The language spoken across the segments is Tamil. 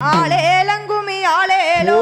ఆలేలంగుమి ఆలేలో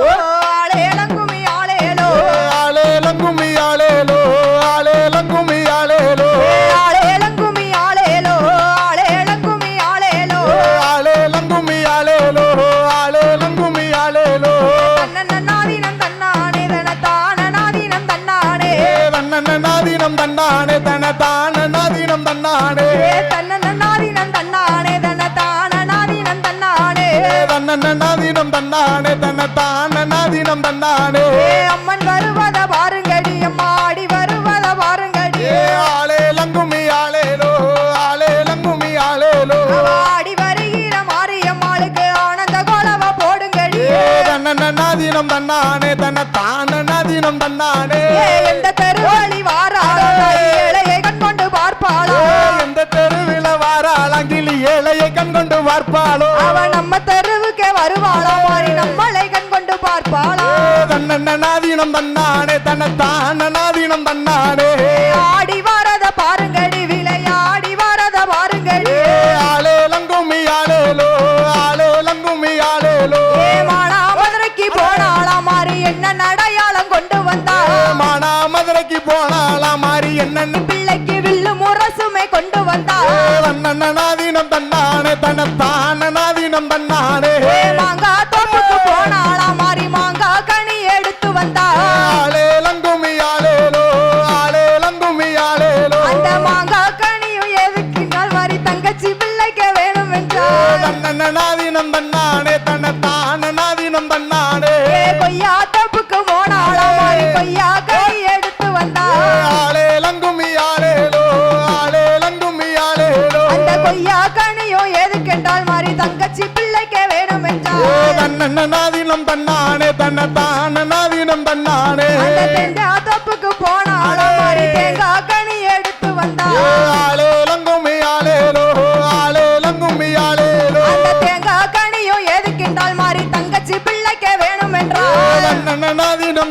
தன்னானே தன்னை தான நாதினம் தன்னானே. அம்மன் வருவத பாருங்கடி அம்மா ஆடி வருவத பாருங்கடி ஆளே லங்குமி ஆளேலோ ஆளே லங்குமி ஆளேலோ ஆடி வருகிற மாரியம்மாளுக்கு ஆனந்த கோலவ போடுங்கடி. தன்ன நாதினம் தன்னானே தன்னை தான நாதினம் தன்னானே. எந்த தெருவாளி வாராளோ ஏழையை கண்கொண்டு பார்ப்பாளோ? எந்த தெருவில வாராளாங்கிலி ஏழையை கண்கொண்டு பார்ப்பாளோ? அவன் நம்ம தெரு மாறினம் கண் கொண்டு பார்ப்பாளா? தன்னன்னாதீனம் தன்னானே தன்னத்தானநாதீனம் தன்னானே. ஆடி வரத பாருங்கடி விளையாடி வரத பாருங்கடி. ஆளே லங்குமி ஆளேலோ ஆளே லங்குமி ஆளேலோ மானா மதுரைக்கு போனாளா மாறி என்ன அடையாளம் கொண்டு வந்தாளா? மானா மதுரைக்கு போனாளா மாறி என்ன பிள்ளைக்கு வில்லு முரசுமே கொண்டு வந்தாளா? தன்னன்னாதீனம் தன்னானே தன்னத்தான்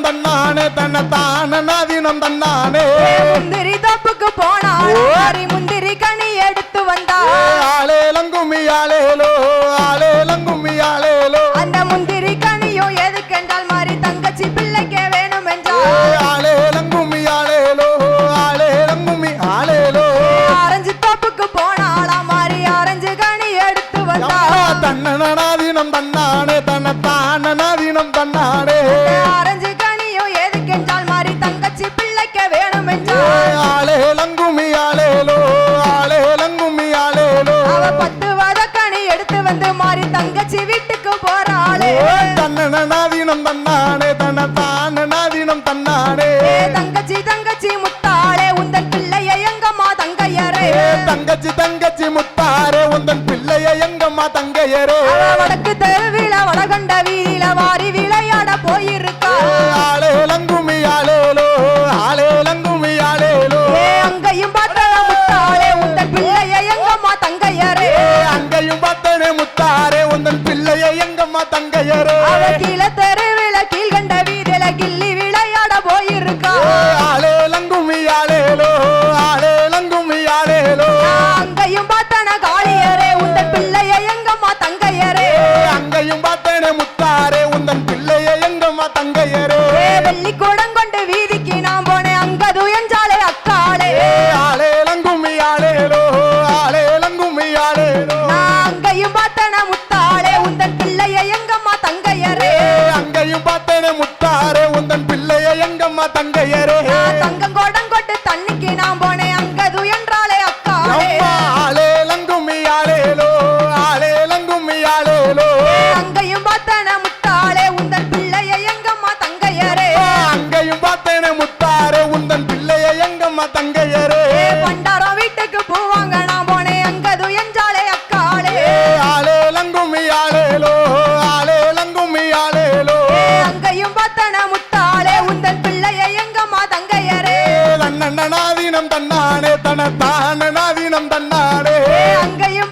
தன்னானே தன்னை தான நவீனம் தன்னானே முந்திரி தப்புக்கு போனாள் முந்திரி கனி எடுத்து வந்தாள் ஆளேலங்குமி ஆளேலோ தங்கச்சி தங்கச்சி முத்தாரே உந்தன் பிள்ளைய எங்கம்மா தங்கையரே? தங்கச்சி தங்கச்சி முத்தாரே உந்தன் பிள்ளைய எங்கம்மா தங்கையரே? வடக்கு தெரு நாதினம் தன்னானே தன தான நாதினம் தன்னானே அங்கையும்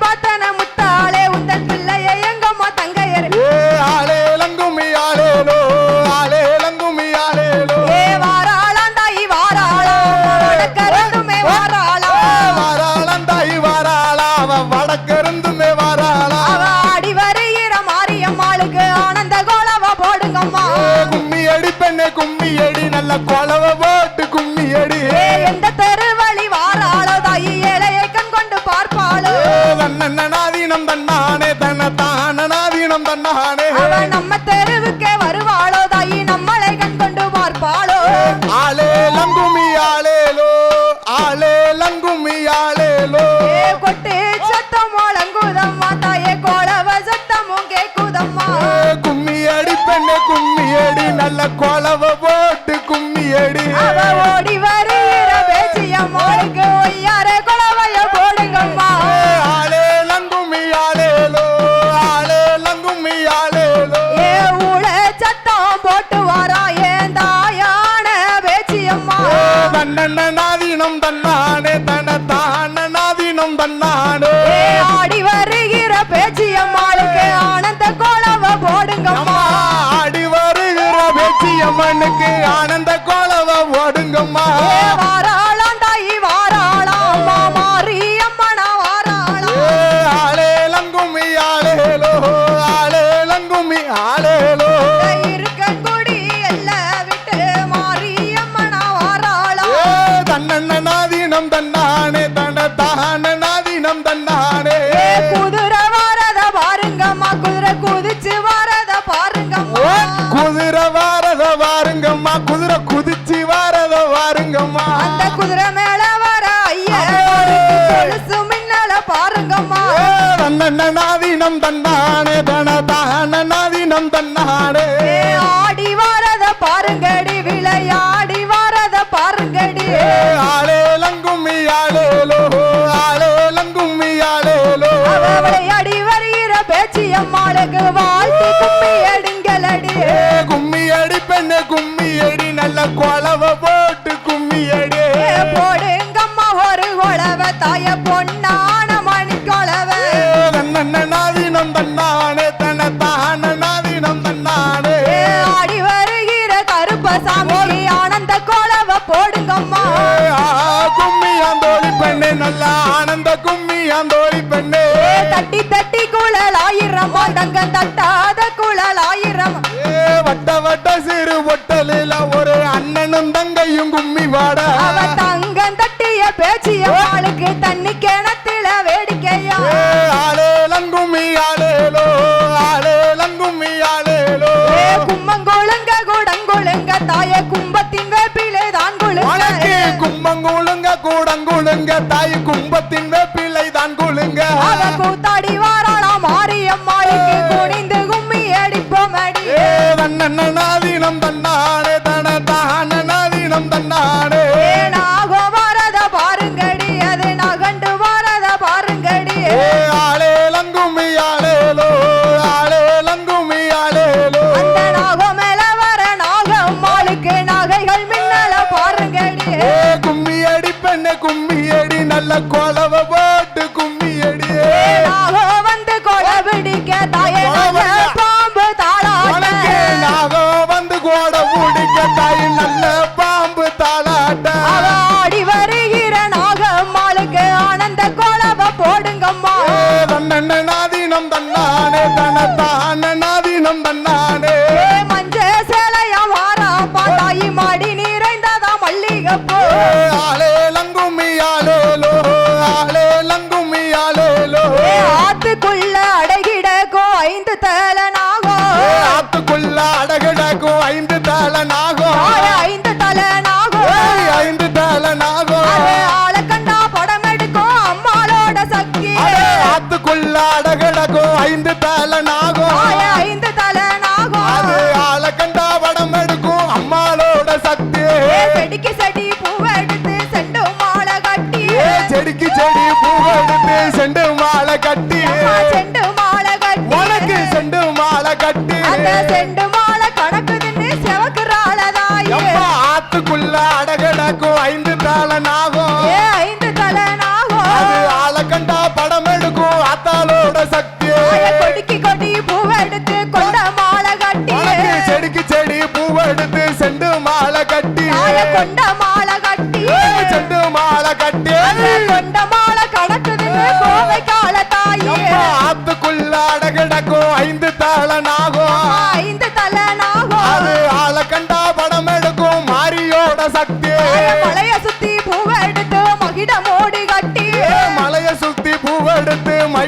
ஆளேலோ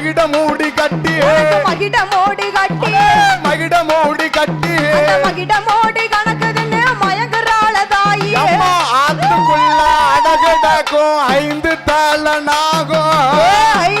மகிட மூடி கட்டி மகிட மோடி கட்டி மகிட மூடி கட்டி மகிட மோடி கணக்குதுன்னு மயங்குறாள தாயி. ஆத்துக்குள்ள அடகடக்கும் ஐந்து தாளனாகும் ஐந்து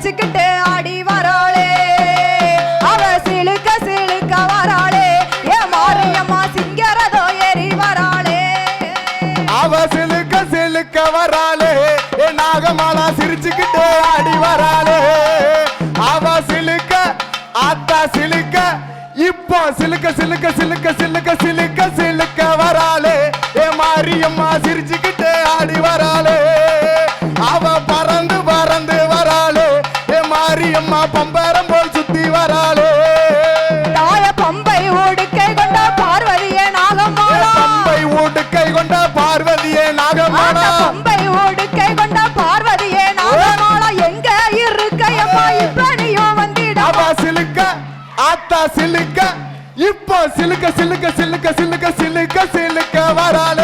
சிரிச்சுக்கிட்டு ஆடி வராளே. அவ சிலுக்க சிலுக்க வராளே. ஏ மாரியம்மா சிங்கரதோ ஏறி வராளே. அவ சிலுக்க சிலுக்க வராளே. ஏ நாகமாலா சிரிச்சுக்கிட்டே ஆடி வராளே. அவ சிலுக்க ஆத்தா சிலுக்க இப்போ சிலுக்க சிலுக்க சிலுக்க சிலுக்க சிலுக்க சிலுக்க வராளே. ஏ மாரியம்மா சிரிச்சுக்கிட்டு சிலுக்க சிலுக்க சிலுக்க சிலுக்க சிலுக்க சிலுக்க வரால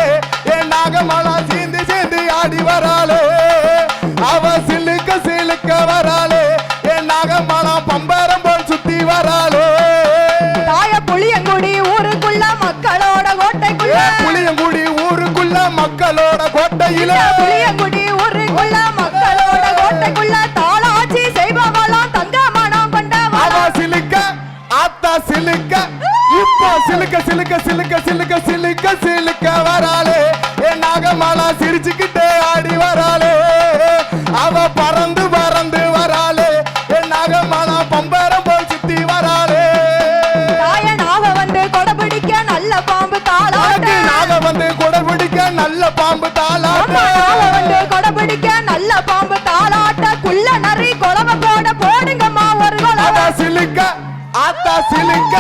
சிலுக்க சிலுக்க சிலுக்க சிலுக்க சிலுக்க வராளே. என் நாகமாலா சிரிச்சுக்கிட்டே ஆடி வராளே. அவ பறந்து பறந்து வராளே. என் நாகமாலா பம்பரம் போல் சுத்தி வராளே. நாக வந்து கொடபிடிக்க நல்ல பாம்பு தாளாட்ட. நாக வந்து குடல் பிடிக்க நல்ல பாம்பு தாளாட்டு. நாக வந்து கொடபிடிக்க நல்ல பாம்பு தாளாட்ட. குள்ள நரி குழம்ப போட போடுங்கம்மா ஒரு குழம்ப சிலுக்க ஆத்தா சிலுக்க.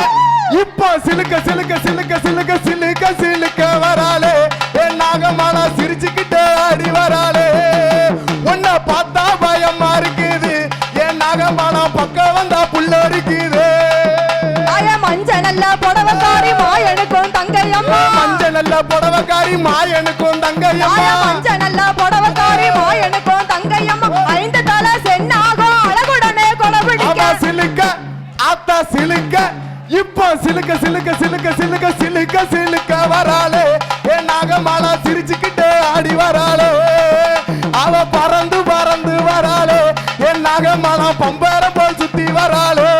இப்போ சிலுக்க சிலுக்க சிலுக்க சிலுக்க சிலுக்க சிலுக்க வராளே. என் நாகமாலா சிரிச்சுக்கிட்டே ஆடி வராளே. உன்னை பார்த்தா பயமா இருக்குது. என் நாகமாலா பக்கம் வந்தா புள்ள இருக்குது மஞ்ச நல்ல புடவக்காரி மாயனுக்கும் தங்கையம்மா. மஞ்ச நல்ல புடவக்காரி மாயனுக்கும் தங்கையம்மா. மஞ்ச நல்ல புடவக்காரி மாயனுக்கும் தங்கையம்மா. ஐந்து தலை சென்னாகும். அழகுடனே அவ கொடபிடிக்க சிலுக்க ஆத்தா சிலுக்க. இப்போ சிலுக்க சிலுக்க சிலுக்க சிலுக்க சிலுக்க சிலுக்க வராளே. என் நாகமாலா சிரிச்சுக்கிட்டே ஆடி வராளே. அவ பறந்து பறந்து வராளே. என் நாகமாலா பம்பரம் போல் சுத்தி வராளே.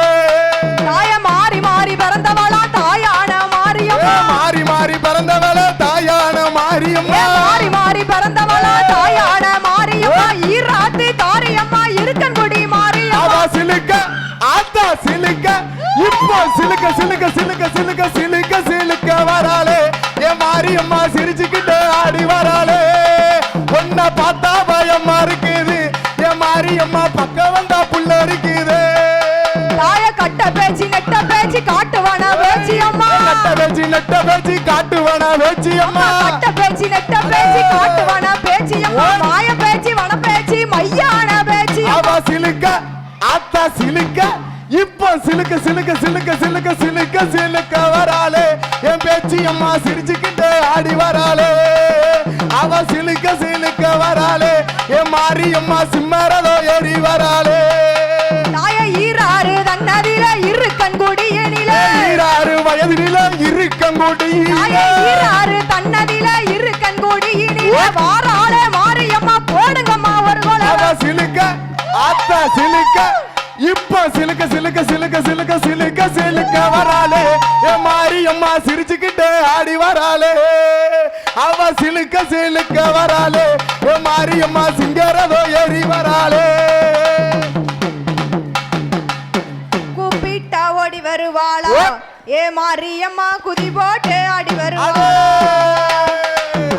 தாய மாறி மாறி பிறந்தவளா தாயான ஏ, மாரியம்மா மாறி மாறி பிறந்தவள தாயான ஏ மாரியம்மா மாறி மாறி பிறந்தவளா தாயான மாரியம்மா ஈராத்து காரியம்மா இருக்கன்குடி மாரியம்மா சிலுக்க சிலுக்க இப்போ சிலுக்க சிலுக்க சிலுக்க சிலுக்க சிலுக்க சிலுக்க வராளே. என் மாரியம்மா சிரிச்சுக்கிட்டு ஆடி வராளே. உன்னை பார்த்தா பயமா இருக்குது. என் மாரியம்மா பக்கம் வந்தா புள்ள இருக்குது தாய கட்ட பேச்சு நெட்ட பேச்சு காட்டுவான பேச்சு அம்மா? நட்ட வச்சு நட்ட வச்சு காட்டுவன வச்சு அம்மா கட்ட பேச்சு நெட்ட பேச்சு காட்டுவான பேச்சு அம்மா? மாய பேச்சு வன பேச்சு மையான பேச்சு அவ சிலுக்க ஆத்தா சிலுக்க சிலுக்க சிலுக்க சிலுக்க சிலுக்க சிலுக்க சிலுக்க வராளே. என் பேச்சு அம்மா சிரிச்சுக்கிட்டு ஆடி வராளே. அவ சிலுக்க சிலுக்க வராளே. என் மாரியம்மா சிம்மரதோ ஏறி வராளே. தாய ஈராறு தன்னதில இரு கண்குடியனில ஈராறு வயதில இருக்கங்கூடி தாய ஈராறு தன்னதில இரு கண்குடியினில வாராளே மாரியம்மா போடுங்கம்மா ஒரு குலம் சிலுக்க ஆத்தா சிலுக்க சிலுக்க சிலுக்க சிலுக்க சிலுக்க சிலுக்க சிலுக்க வராளே. ஏ மாரியம்மா சிரிச்சுக்கிட்டே ஆடி வராளே. அவ சிலுக்க சிலுக்க வராளே. ஏ மாரியம்மா சிங்கரதோ ஏறி வராளே. கூப்பிட்டா ஓடி வருவாளா. ஏ மாரியம்மா குதி போட்டு ஆடி! வருவாளா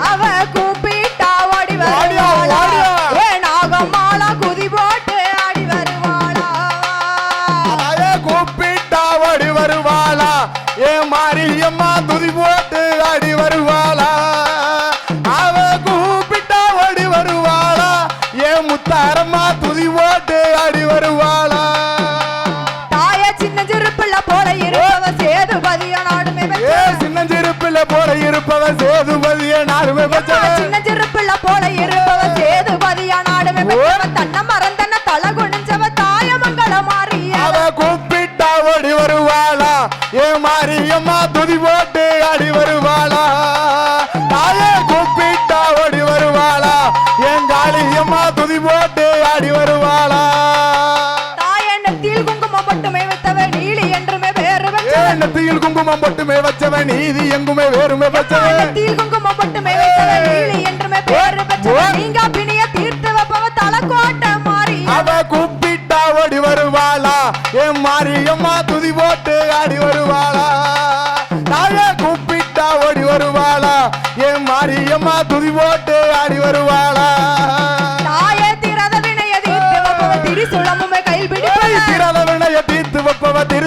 அவ கூப்பிட்டா மாரியம்மா துதி போட்டு மாரியம்மா துதி போட்டு ஆடி வருவாளா? தாயே கூப்பிட்டா ஓடி வருவாளா? என் காளியம்மா துதி போட்டு ஆடி வருவாளா? குங்குமம் மட்டுமே வச்சவன். நீதி எங்குமே வேறுமே வச்சவன். குங்குமம் மட்டுமே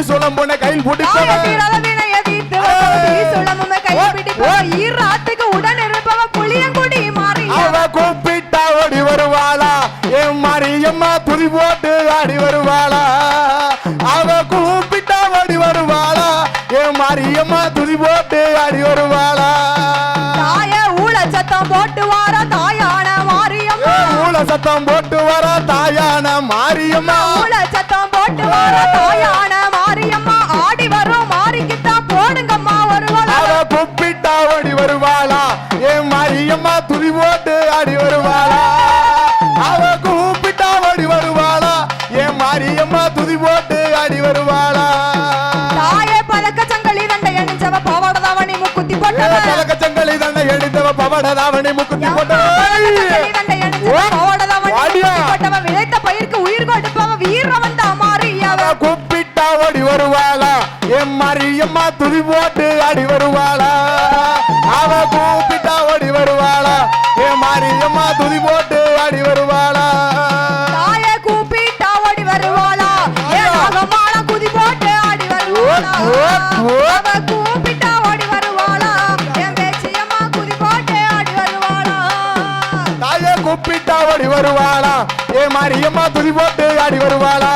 திரிசுளமுமே கையில் பிடிப்பவ ஈராத்துக்கு உடன் இருப்பவ புளியங்குடி மாறிய அவ கூப்பிட்டா ஓடி வருவாளா? என் மாரியம்மா துதி போட்டு ஆடி வருவாளா? அவ கூப்பிட்டா ஓடி வருவாளா? என் மாரியம்மா துதி போட்டு ஆடி வருவாளா? தாய ஊழ சத்தம் போட்டு வார தாயான மாரியம்மா. மூல சத்தம் போட்டு வர தாயான மாரியம்மா. ஊழ சத்தம் போட்டு வார தாயான தண்டை அணிஞ்சவ ஓ, பாவாடதாவணி வாடியா. முக்குத்தி போட்டவ விளைத்த பயிருக்கு உயிர் கொடுப்பவ வீரவன் அவ கூப்பிட்டா ஓடி வருவாளா? என் மாரியம்மா துதி போட்டு ஆடி வருவாளா? அவ கூப்பிட்டா ஓடி வருவாளா? என் மாரியம்மா துதி போட்டு வருவாளா? ஏ மாரியம்மா துதி போட்டு ஆடி வருவாளா?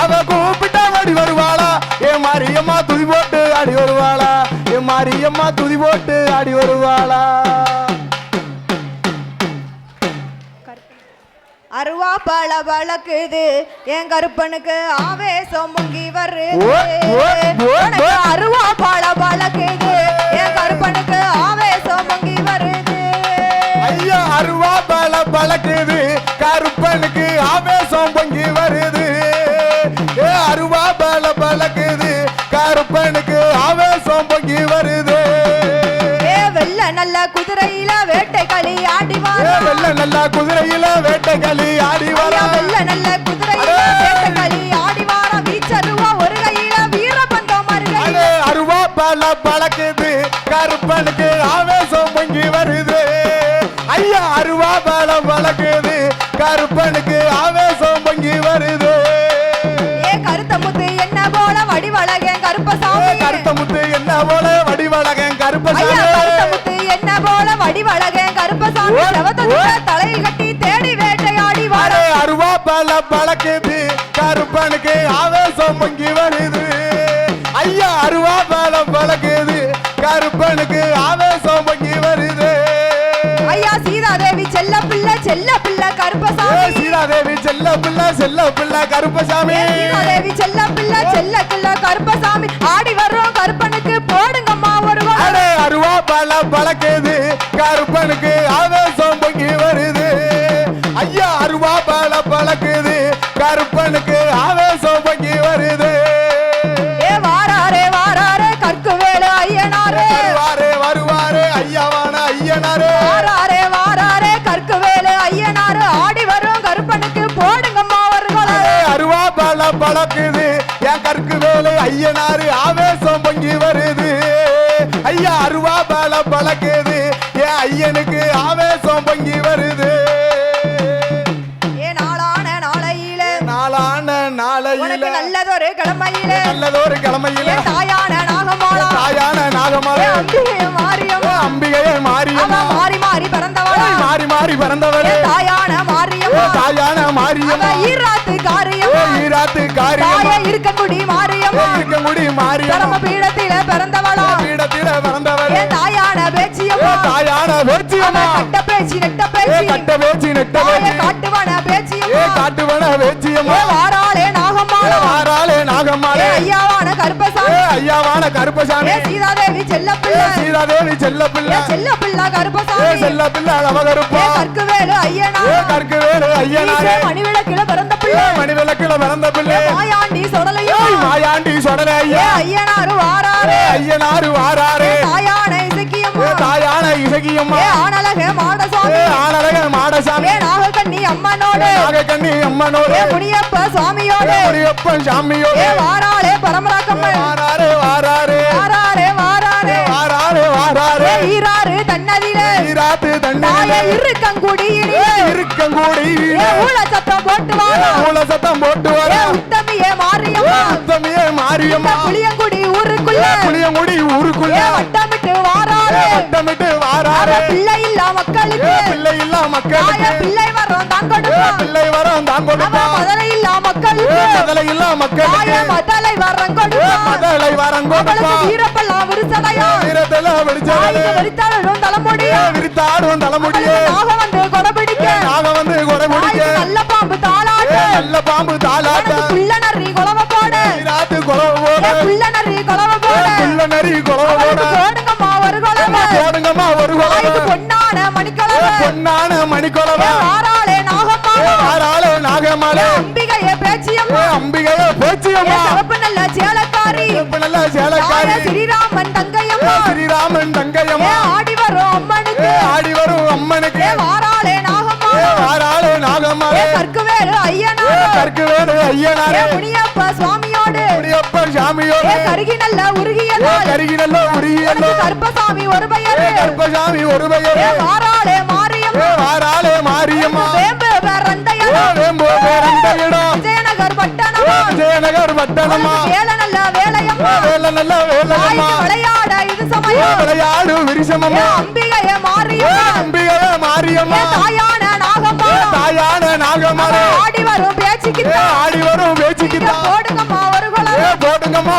அவ கூப்பிட்டா ஓடி வருவாளா? ஏ மாரியம்மா துதி போட்டு ஆடி வருவாளா? ஏ மாரியம்மா துதி போட்டு ஆடி வருவாளா? அருவா பழ வழக்குது. என் கருப்பனுக்கு ஆவேசம் பொங்கி வருது. அருவா பழ வழக்குது. என் பழக்குது. கருப்பனுக்கு ஆவேசம் பொங்கி வருது. ஏ அருவா பல பழக்குது. கருப்பனுக்கு ஆவேசம் பொங்கி வருது. வெள்ள நல்ல குதிரையில வேட்டை களி ஆடி வெள்ள நல்லா குதிரையில வேட்டைகளி ஆடி வெள்ள நல்ல குதிரையில. வேட்டை களி ஆடி வாரா வீச்சருவா ஒரு கையில வீரபந்தம் அருவா பல பழக்குது. கருப்பனுக்கு ஆவேசம் ஐயா அருவா பல பழக்குது கருப்பனுக்கு ஆவேசம் பொங்கி வருது. ஏ கருத்த முத்து என்ன போல வடிவழகன் கருப்பசாமி? கருத்த முத்து என்ன போல வடிவழகன் கருப்பசாமி? கருத்த முத்து என்ன போல வடிவழகன் கருப்பசாமி. தலையில் கட்டி தேடி வேட்டையாடி அடே அருவா பல பழக்குது கருப்பனுக்கு ஆவேசம் பொங்கி வருது. ஐயா அருவா பல பழக்குது கருப்பனுக்கு ஆவேசம் சீதாதேவி செல்ல பிள்ளை செல்ல பிள்ளை கருப்பசாமி. சீதாதேவி செல்ல பிள்ளை செல்ல பிள்ளை கருப்பசாமி. ஆடி வர்றோம் கருப்பனுக்கு போடுங்கம்மா வருவா அருவா பல பழக்குது கருப்பனுக்கு ஆவேசம் ஐயனாரு ஆவேசம் பொங்கி வருது. ஐயா அருவா பல பழக்குது. என் ஐயனுக்கு ஆவேசம் பொங்கி வருது. நாளான நாளையிலே. நல்லதொரு கிழமையிலே. நல்லதொரு கிழமையில. தாயான நாகமாலா. தாயான நாகமலை. அம்பிகைய மாரியம்மா அம்பிகையே மாரியம்மா மாறி மாறி பிறந்தவளா. மாறி மாறி பிறந்தவளே. தாயான மாரியம்மா தாயான மாரியம்மா ஈராத்து காரியம்மா ஈராத்து காரியம்மா இருக்கங்குடி மாரியம்மா இருக்கங்குடி மாரியம்மா பரம பீடத்தில பிறந்தவளா. பீடத்தில பிறந்தவளே. ஏ தாயான பேச்சியம்மா. தாயான அவ வேச்சியம்மா கட்ட பேச்சு நெட்ட பேச்சு. கட்ட வேச்சி நெட்ட வேச்சி காட்டுவன பேச்சியம்மா. காட்டுவன வேச்சியம்மா ஏ வாராளே நாகம்மாளா. வாராளே நாகம்மாளே. ஐயாவான கருப்பசாமி. ஐயாவான கருப்பசாமி. சீதாதேவி செல்ல ஏ பிள்ளை சீதாதேவி செல்ல ஏ பிள்ளை செல்ல பிள்ளை ஏ கருப்பசாமி செல்ல பிள்ளை ஏ அவகருப்பா கற்குவேலு ஐயனா. ஏ கற்கு வேலு ஐயனாரே மணிவிளக்கில பிறந்த பிள்ளை. மணி விளக்குல பிறந்த பிள்ளை. மாயாண்டி சொடல ஐயா. ஐயனாரு வாராரு. ஐயனாரு வாராரே. தாயான ஏ இசக்கியம்மா. தாயான இசகியம்மா ஏ ஆனழக மாடசாமி. நாகக்கண்ணி அம்மனோடு. நாகக்கண்ணி அம்மனோடு. முனியப்ப சுவாமியோடு முனியப்பன் சாமியோடு. ஏ வாராளே பரமராக்கம்மன் வாராரே வாராரே வாராரே வாராரே வாராரே வாராரே ஈராறு தன்னதிலே ஈராத்து தண்ணி இருக்கங்குடியிலே இருக்கங்கூடி ஏ ஊழ சத்தம் போட்டு வாரா சத்தம் போட்டு வர உத்தமியே மாரியம்மா மாரியம்மா புளியங்குடி ஊருக்குள்ள. புளியங்குடி ஊருக்குள்ள. வட்டமிட்டு வாராளே வட்டமிட்டு வாராரே பிள்ளை இல்ல மக்களுக்கு. பிள்ளை இல்ல மக்களுக்கு. பிள்ளை வர்றோம் தான் கொடுப்போம். பிள்ளை வரம் தான் மதுரை இல்ல மக்களுக்கு. மதலை இல்ல மக்களுக்கு. மதலை வர்றோம் கொடுப்போம். மதலை வரம் கொடுப்பான் வீரப்பெல்லாம் விரிசடையா வீரத்துல தாய்க்கு வெடிச்சாலே வெறித்தாளும் தலைமுடியா விரித்தாடும் தலைமுடியே நாக வந்து கொடபிடிக்க நாக வந்து கொடை தாய்க்கு நல்ல பாம்பு தாளாட்ட. நல்ல பாம்பு புள்ள நரி வேறு ஏ ஐயனாரே முனியப்ப சுவாமியோடு. முடியப்பன் சாமியோடு. ஏ கருகி நல்ல உருகியதால் கருகி நல்ல உருகியல்லோ கருப்பசாமி ஒரு பெயர். கற்பசாமி ஒரு ஏ பெயர் வாராளே மாரியம்மா. வாராளே மாரியம்மா. வேம்பு வேறந்தையனா வேம்பு பேரந்த இடம் விஜயநகர் பட்டணமா. விஜயநகர் பட்டணமா. வேல நல்ல வேலையம்மா. வேலை நல்ல வேலையம்மா தாய்க்கு விளையாட இது சமயம். விளையாடு ஏ விரிசமம்மா அம்பிகைய மாரியம்மா. அம்பிகைய மாரியம்மா. தாயான தாயான நாகமலை ஆடி வரும் பேச்சுக்கு ஏ ஆடி வரும் பேச்சுக்கிட்டா. போடுங்கம்மா ஒரு ஏ போடுங்கம்மா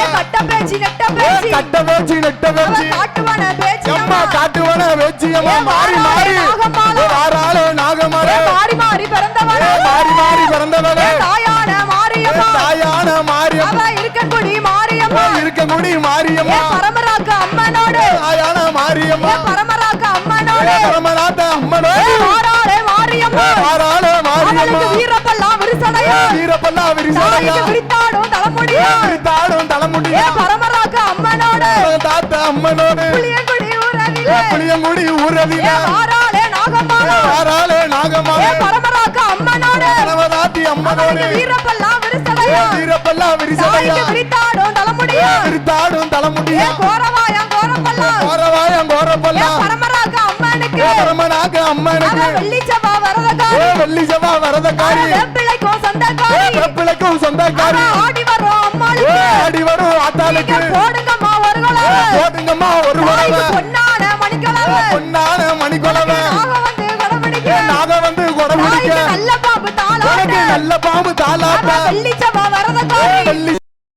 ஏ கட்ட பேச்சு நெட்ட பேச்சு. கட்ட பேச்சு நெட்ட பேச்சு. காட்டுவன பேச்சு அம்மா? காட்டுவன வேச்சியம்மா ஏ மாறி மாறி. நாகம்மாளா. வாராளே நாகமலை. மாறி மாறி பிறந்தவன மாறி மாறி பிறந்தவளே. தாயான மாரியம்மா. தாயான மாரியம்மா. அவ இருக்கங்குடி மாரியம்மா. இருக்கங்குடி ஏ மாரியம்மா. பரமராக்க அம்மனோடு. தாயான மாரியம்மா. ஏ பரமராக்க அம்மனோடு. பரமநாத அம்மனோ வாராளே மாரியம்மா வீரப்பெல்லாம் விரிசடையா? வீரப்பல்லா விரிசடையா? விரித்தாடும் தலைமுடியா? விரித்தாடும் தலைமுடியா? பரமராக்க அம்மனோடு? தாத்த அம்மனோடு? புளியங்குடி ஊரவிலே? புளியங்குடி ஊரதியா வாராளே நாகம்மாளா வாராளே ஏ நாகமாவே பரமராக்க அம்மனோடு? பரமதாத்தி அம்மனோடு? அவளுக்கு வீரப்பெல்லாம் விரிசடையா? வீரப்பல்லா விரிசடையா? விரித்தாடும் தலைமுடியா? விரித்தாடும் தலைமுடியா? கோரவாயம் கோரப்பெல்லாம் கோரவாயம் கோரப்பல்லா? பரமராக்க அம்மனுக்கு? பரமநாக அம்மனுக்கு? வெள்ளிச்சவா வெள்ளி செவ்வா வரதக்காரி. சொந்தக்காரி. பிள்ளைக்கும் சொந்தக்காரி. ஆடி வரும் அம்மாளுக்கு. ஆடி வரும் ஆத்தாளுக்கு. போடுங்கம்மா ஒரு குலவ போட்டுங்கம்மா ஒரு குலவை பொன்னான மணிக்குலவ பொன்னான மணிக்குலவை நாக வந்து குடபிடிக்க நல்ல பாம்பு உனக்கு நல்ல பாம்பு வரதக்காரி. வெள்ளி